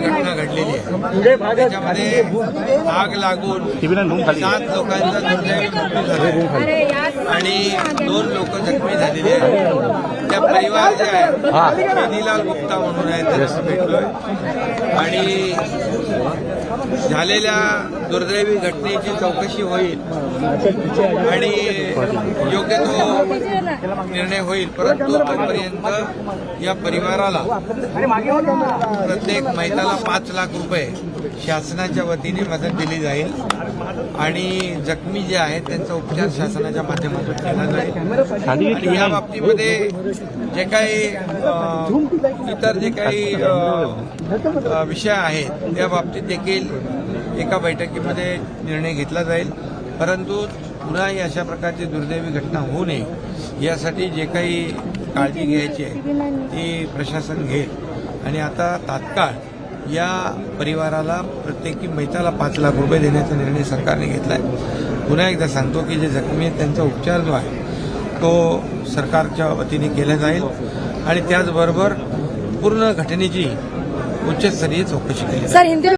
घटना घडलेली आहे त्याच्यामध्ये आग लागून सात लोकांचा दुर्दैवी मृत्यू झाला आणि दोन लोक जखमी झालेले आहेत. त्या परिवार जे आहे वेदीलाल गुप्ता म्हणून आहे त्यांना भेटलोय आणि झालेल्या दुर्दैवी घटनेची चौकशी होईल. आणि योग्य तो निर्णय होईल. परंतु तोपर्यंत या परिवाराला प्रत्येक महिलाला पाच लाख रुपये शासनाच्या वतीने मदत दिली जाईल. आणि जखमी जे आहेत त्यांचा उपचार शासनाच्या माध्यमातून केला जाईल. आणि या बाबतीमध्ये जे काही इतर जे काही विषय आहेत त्या बाबतीत देखील एका बैठकीमध्ये निर्णय घेतला जाईल. परंतु पुन्हा ही अशा प्रकारची दुर्दैवी घटना होऊ नये यासाठी जे काही काळजी घ्यायची आहे ती प्रशासन घेईल. आणि आता तात्काळ या परिवाराला प्रत्येकी मैताला पाच लाख रुपये देण्याचा निर्णय सरकारने घेतला आहे पुन्हा एकदा सांगतो की जे जखमी आहेत त्यांचा उपचार जो आहे तो सरकारच्या वतीने केला जाईल आणि त्याचबरोबर पूर्ण घटनेची उच्चस्तरीय चौकशी केली जाईल. सर